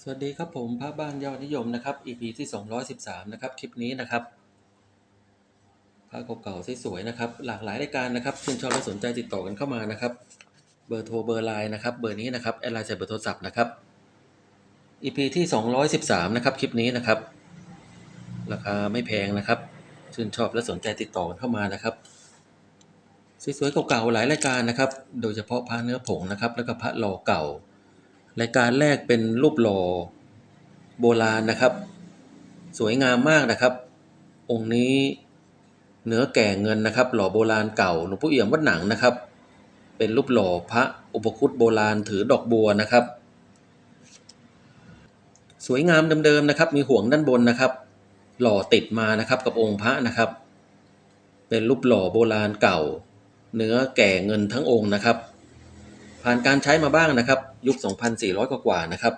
สวัสดีครับผมพระบ้านยอดนิยมนะครับ EP ที่ 213 นะครับ คลิปนี้นะครับพระเก่าๆสวยๆนะครับ หลากหลายรายการนะครับชื่นชอบและสนใจติดต่อกันเข้ามานะครับ เบอร์โทรเบอร์ไลน์นะครับ เบอร์นี้นะครับแอดไลน์ใส่เบอร์โทรศัพท์นะครับ EP ที่ 213 นะครับ คลิปนี้นะครับ ราคาไม่แพงนะครับ ชื่นชอบและสนใจติดต่อกันเข้ามานะครับสวยๆเก่าๆหลายรายการนะครับ โดยเฉพาะพระเนื้อผงนะครับ แล้วก็พระหล่อเก่า รายการแรกเป็นรูปหล่อโบราณนะครับ สวยงามมากนะครับ องค์นี้เนื้อแก่เงินนะครับ หล่อโบราณเก่าหลวงพ่อเอี่ยมวัดหนังนะครับ เป็นรูปหล่อพระอุปคุตโบราณถือดอกบัวนะครับ สวยงามเดิมๆนะครับ มีห่วงด้านบนนะครับ หล่อติดมานะครับกับองค์พระนะครับ เป็นรูปหล่อโบราณเก่า เนื้อแก่เงินทั้งองค์นะครับ ผ่านการใช้มาบ้างนะครับ ยุค 2,400กว่ากว่าๆนะครับ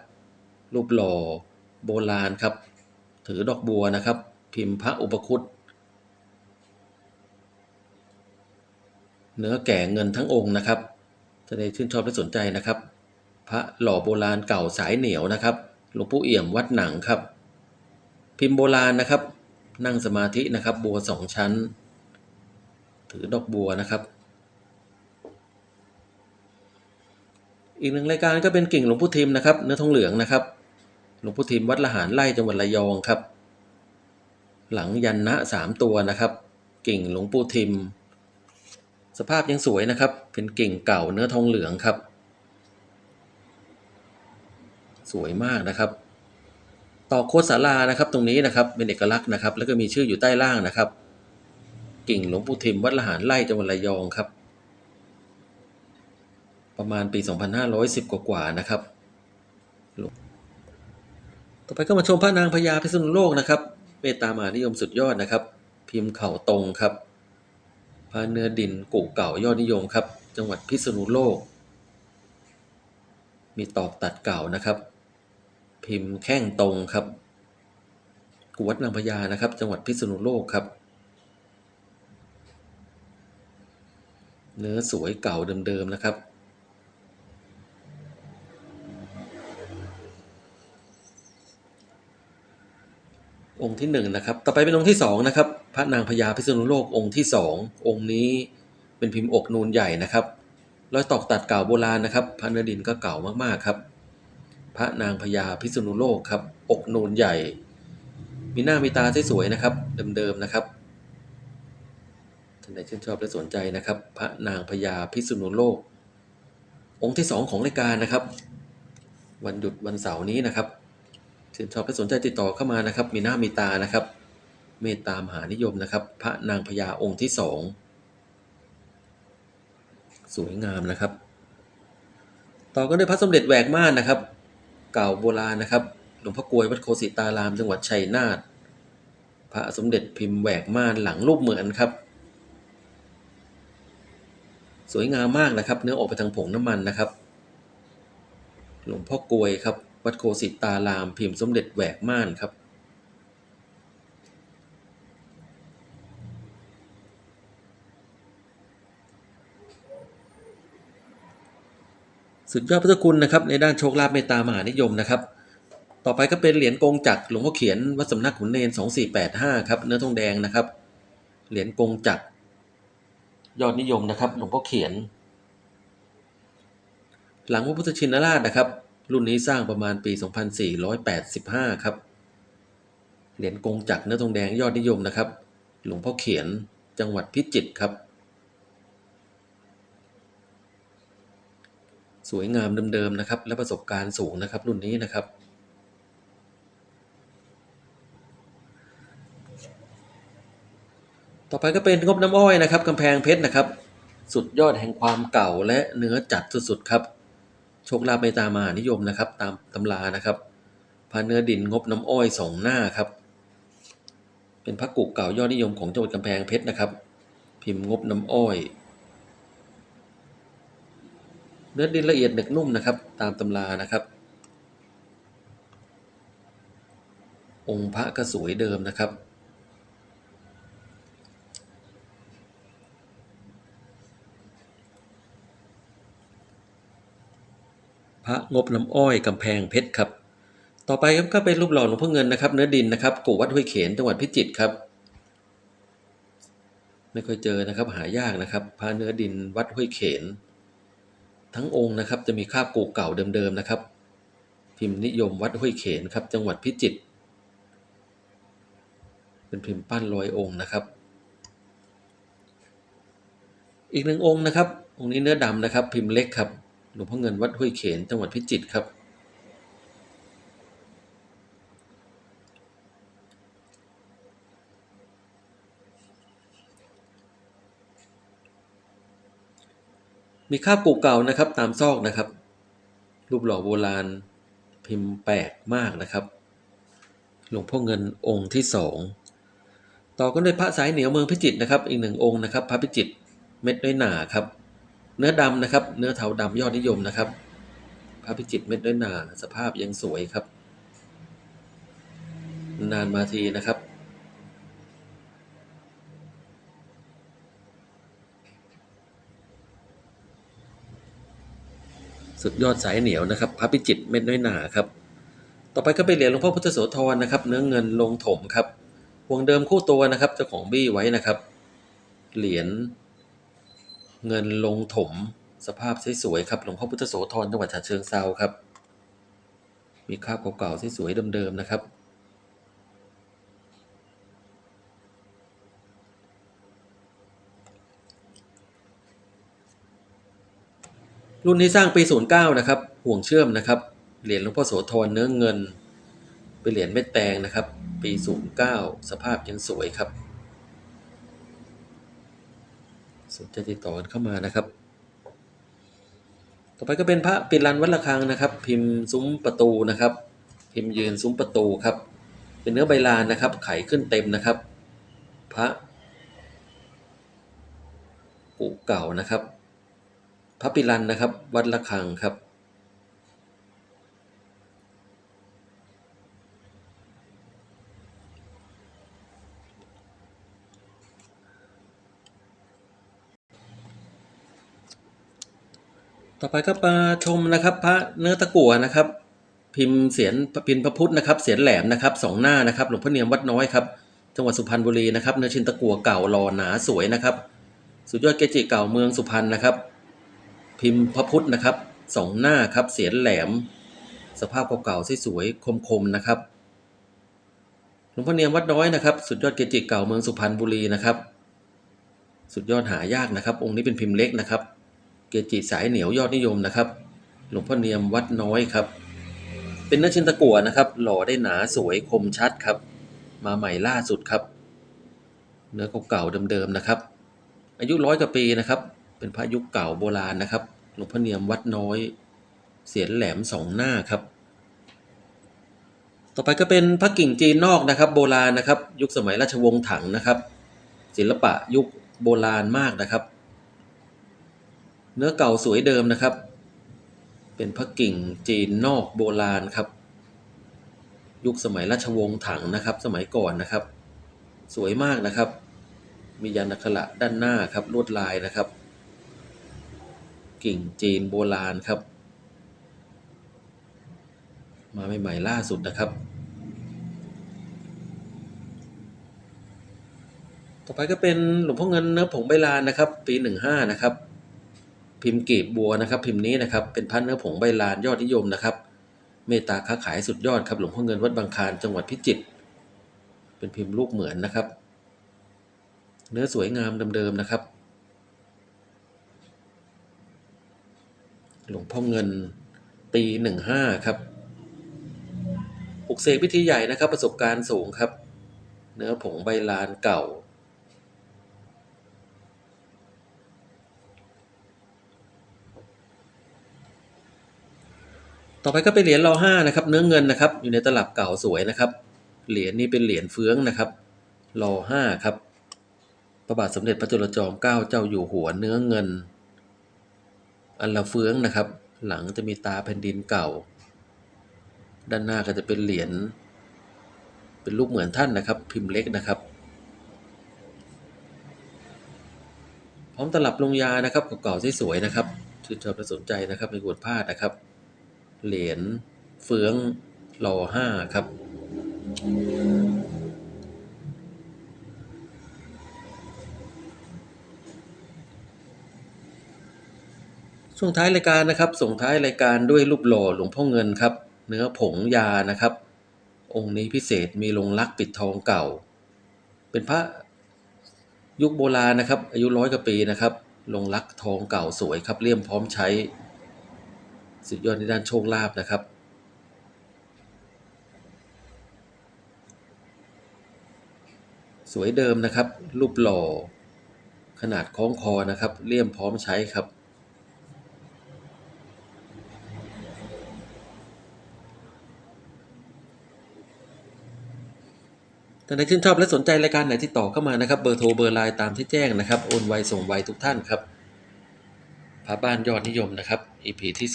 รูปหล่อโบราณครับ ถือดอกบัวนะครับ พิมพ์พระอุปคุตเนื้อแก่เงินทั้งองค์นะครับจะได้ชื่นชอบและสนใจนะครับ พระหล่อโบราณเก่าสายเหนียวนะครับหลวงปู่เอี่ยมวัดหนังครับ พิมพ์โบราณนะครับ นั่งสมาธินะครับ บัวสองชั้น ถือดอกบัวนะครับ อีกหนึ่งรายการก็เป็นกิ่งหลวงพุทิมนะครับ เนื้อทองเหลืองนะครับ หลวงพุทิมวัดละหารไร่จังหวัดระยองครับ หลังยันนะสามตัวนะครับ กิ่งหลวงปู่ทิม สภาพยังสวยนะครับ เป็นกิ่งเก่าเนื้อทองเหลืองครับ สวยมากนะครับ ต่อโคตรศาลานะครับตรงนี้นะครับเป็นเอกลักษณ์นะครับ แล้วก็มีชื่ออยู่ใต้ล่างนะครับ กิ่งหลวงปู่ทิมวัดละหารไร่จังหวัดระยองครับ ประมาณปี 2510 กว่าๆนะครับ ต่อไปก็มาชมพระนางพญาพิษณุโลกนะครับเมตตามหานิยมสุดยอดนะครับ พิมพ์เข่าตรงครับพระเนื้อดินกุเก่ายอดนิยมครับ จังหวัดพิษณุโลก มีตอกตัดเก่านะครับ พิมพ์แข้งตรงครับกุวัดนางพญานะครับ จังหวัดพิษณุโลกครับ เนื้อสวยเก่าเดิมๆนะครับ องค์ที่หนึ่งนะครับ ต่อไปเป็นองค์ที่สองนะครับ พระนางพญาพิษณุโลกองค์ที่สององค์นี้เป็นพิมพ์อกนูนใหญ่นะครับ รอยตอกตัดเก่าโบราณนะครับ พระเนื้อดินก็เก่ามากๆครับ พระนางพญาพิษณุโลกครับ อกนูนใหญ่ มีหน้ามีตาสวยๆนะครับ เดิมๆนะครับ ท่านใดชื่นชอบและสนใจนะครับ พระนางพญาพิษณุโลก องค์ที่สองของรายการนะครับ วันหยุดวันเสาร์นี้นะครับ ชื่นชอบและสนใจติดต่อเข้ามานะครับ มีหน้ามีตานะครับ เมตตามหานิยมนะครับ พระนางพญาองค์ที่สองสวยงามนะครับ ต่อก็ด้วยพระสมเด็จแหวกม่านนะครับ เก่าโบราณนะครับ หลวงพ่อกลวยวัดโคสิตาราม จังหวัดชัยนาท พระสมเด็จพิมพ์แหวกม่านหลังรูปเหมือนครับ สวยงามมากนะครับ เนื้อออกไปทางผงน้ำมันนะครับ หลวงพ่อกลวยครับ วัดโคสิตารามพิมพ์สมเด็จแหวกม่านครับ สุดยอดพุทธคุณนะครับ ในด้านโชคลาภเมตตามหานิยมนะครับ ต่อไปก็เป็นเหรียญกงจักรหลวงพ่อเขียนวัดสำนักขุนเนน2485 ครับเนื้อทองแดงนะครับ เหรียญกงจักรยอดนิยมนะครับ หลวงพ่อเขียน หลังพระพุทธชินราชนะครับ รุ่นนี้สร้างประมาณปี 2485 ครับ เหรียญกงจักรเนื้อทองแดงยอดนิยมนะครับ หลวงพ่อเขียนจังหวัดพิจิตรครับ สวยงามเดิมๆนะครับ และประสบการณ์สูงนะครับ รุ่นนี้นะครับ ต่อไปก็เป็นงบน้ำอ้อยนะครับกำแพงเพชรนะครับ สุดยอดแห่งความเก่าและเนื้อจัดสุดๆครับ โชคลาภไม่ตามมานิยมนะครับ ตามตำรานะครับพระเนื้อดินงบน้ำอ้อยสองหน้าครับ เป็นพระกุกเก่ายอดนิยมของจังหวัดกำแพงเพชรนะครับ พิมพ์งบน้ำอ้อย เนื้อดินละเอียดหนึกนุ่มนะครับ ตามตำรานะครับ องค์พระก็สวยเดิมนะครับ ระงบน้ำอ้อยกำแพงเพชรครับ ต่อไปครับก็เป็นรูปหล่อหลวงพ่อเงินนะครับ เนื้อดินนะครับกู่วัดห้วยเขนจังหวัดพิจิตรครับ ไม่ค่อยเจอนะครับหายากนะครับพระเนื้อดินวัดห้วยเขน ทั้งองค์นะครับจะมีคราบกู่เก่าเดิมๆนะครับ พิมพ์นิยมวัดห้วยเขนครับ จังหวัดพิจิตรเป็นพิมพ์ปั้นร้อยองค์นะครับ อีกหนึ่งองค์นะครับองค์นี้เนื้อดำนะครับ พิมพ์เล็กครับ หลวงพ่อเงินวัดห้วยเขนจังหวัดพิจิตรครับ มีคราบกูเก่านะครับ ตามซอกนะครับ รูปหล่อโบราณพิมพ์แปลกมากนะครับ หลวงพ่อเงินองค์ที่สองต่อกันด้วยพระสายเหนียวเมืองพิจิตรนะครับ อีกหนึ่งองค์นะครับ พระพิจิตรเม็ดน้อยหนาครับ เนื้อดำนะครับ เนื้อเทาดำยอดนิยมนะครับพระพิจิตเม็ดน้อยหนาสภาพยังสวยครับ นานมาทีนะครับ สุดยอดสายเหนียวนะครับ พระพิจิตเม็ดน้อยหนาครับ ต่อไปก็เป็นเหรียญหลวงพ่อพุทธโสธรนะครับ เนื้อเงินลงถมครับวงเดิมคู่ตัวนะครับเจ้าของบี้ไว้นะครับ เหรียญ เงินลงถมสภาพสวยๆครับหลวงพ่อพุทธโสธรจังหวัดฉะเชิงเซาครับ มีคราบเก่าๆสวยๆเดิมๆนะครับ รุ่นนี้สร้างปี 09 นะครับ ห่วงเชื่อมนะครับ เหรียญหลวงพ่อโสธรเนื้อเงิน เป็นเหรียญเม็ดแตงนะครับ ปี 09 สภาพยังสวยครับ สนใจติดต่อเข้ามานะครับ ต่อไปก็เป็นพระปิรันวัดระฆังนะครับ พิมพ์ซุ้มประตูนะครับ พิมพ์ยืนซุ้มประตูครับ เป็นเนื้อใบลานนะครับ ไขขึ้นเต็มนะครับ พระกุเก่านะครับ พระปิรันนะครับ วัดระฆังครับ ต่อไปก็มาชมนะครับ พระเนื้อตะกั่วนะครับ พิมพ์เสียนพิมพ์พระพุทธนะครับ เสียนแหลมนะครับสองหน้านะครับ หลวงพ่อเนียมวัดน้อยครับจังหวัดสุพรรณบุรีนะครับเนื้อชิ้นตะกั่วเก่าหล่อหนาสวยนะครับ สุดยอดเกจิเก่าเมืองสุพรรณนะครับ พิมพ์พระพุทธนะครับสองหน้าครับเสียนแหลม สภาพเก่าๆสวยๆคมๆนะครับหลวงพ่อเนียมวัดน้อยนะครับ สุดยอดเกจิเก่าเมืองสุพรรณบุรีนะครับ สุดยอดหายากนะครับ องค์นี้เป็นพิมพ์เล็กนะครับ เกจิสายเหนียวยอดนิยมนะครับ หลวงพ่อเนียมวัดน้อยครับ เป็นเนื้อชิ้นตะกั่วนะครับ หล่อได้หนาสวยคมชัดครับ มาใหม่ล่าสุดครับ เนื้อเก่าๆเดิมๆนะครับ อายุร้อยกว่าปีนะครับ เป็นพระยุคเก่าโบราณนะครับ หลวงพ่อเนียมวัดน้อย เสียนแหลมสองหน้าครับ ต่อไปก็เป็นพระกิ่งจีนนอกนะครับ โบราณนะครับ ยุคสมัยราชวงศ์ถังนะครับ ศิลปะยุคโบราณมากนะครับ เนื้อเก่าสวยเดิมนะครับ เป็นพระกิ่งจีนนอกโบราณครับ ยุคสมัยราชวงศ์ถังนะครับ สมัยก่อนนะครับ สวยมากนะครับ มียันอักขระด้านหน้าครับลวดลายนะครับ กิ่งจีนโบราณครับ มาใหม่ๆล่าสุดนะครับต่อไปก็เป็นหลวงพ่อเงินเนื้อผงใบลานนะครับ ปีหนึ่งห้านะครับ พิมพ์กีบบัวนะครับพิมพ์นี้นะครับเป็นพันเนื้อผงใบลานยอดนิยมนะครับ เมตตาค้าขายสุดยอดครับหลวงพ่อเงินวัดบางคานจังหวัดพิจิตรเป็นพิมพ์ลูกเหมือนนะครับ เนื้อสวยงามเดิมๆนะครับ หลวงพ่อเงินปีหนึ่งห้าครับปลุกเสกพิธีใหญ่นะครับ ประสบการณ์สูงครับ เนื้อผงใบลานเก่า ต่อไปก็เป็นเหรียญรอห้านะครับ เนื้อเงินนะครับ อยู่ในตลับเก่าสวยนะครับ เหรียญนี้เป็นเหรียญเฟื้องนะครับรอห้าครับพระบาทสมเด็จพระจุลจอมเกล้าเจ้าอยู่หัวเนื้อเงิน อันละเฟื้องนะครับ หลังจะมีตาแผ่นดินเก่า ด้านหน้าก็จะเป็นเหรียญเป็นรูปเหมือนท่านนะครับ พิมพ์เล็กนะครับพร้อมตลับลงยานะครับเก่าๆสวยๆนะครับชื่นชอบและสนใจนะครับไม่ควรพลาดนะครับ เหรียญเฟืองหล่อห้าครับช่วงท้ายรายการนะครับ ส่งท้ายรายการด้วยรูปหล่อหลวงพ่อเงินครับ เนื้อผงยานะครับ องค์นี้พิเศษมีลงรักปิดทองเก่า เป็นพระยุคโบราณนะครับ อายุร้อยกว่าปีนะครับ ลงรักทองเก่าสวยครับเลี่ยมพร้อมใช้ สุดยอดในด้านโชคลาภนะครับ สวยเดิมนะครับ รูปหล่อ ขนาดคล้องคอนะครับ เลี่ยมพร้อมใช้ครับ ท่านใดชื่นชอบและสนใจรายการไหนที่ต่อเข้ามานะครับ เบอร์โทรเบอร์ไลน์ตามที่แจ้งนะครับ โอนไวส่งไวทุกท่านครับพระบ้านยอดนิยมนะครับ EP ที่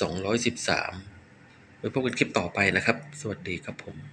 213ไว้พบกันคลิปต่อไปนะครับ สวัสดีครับผม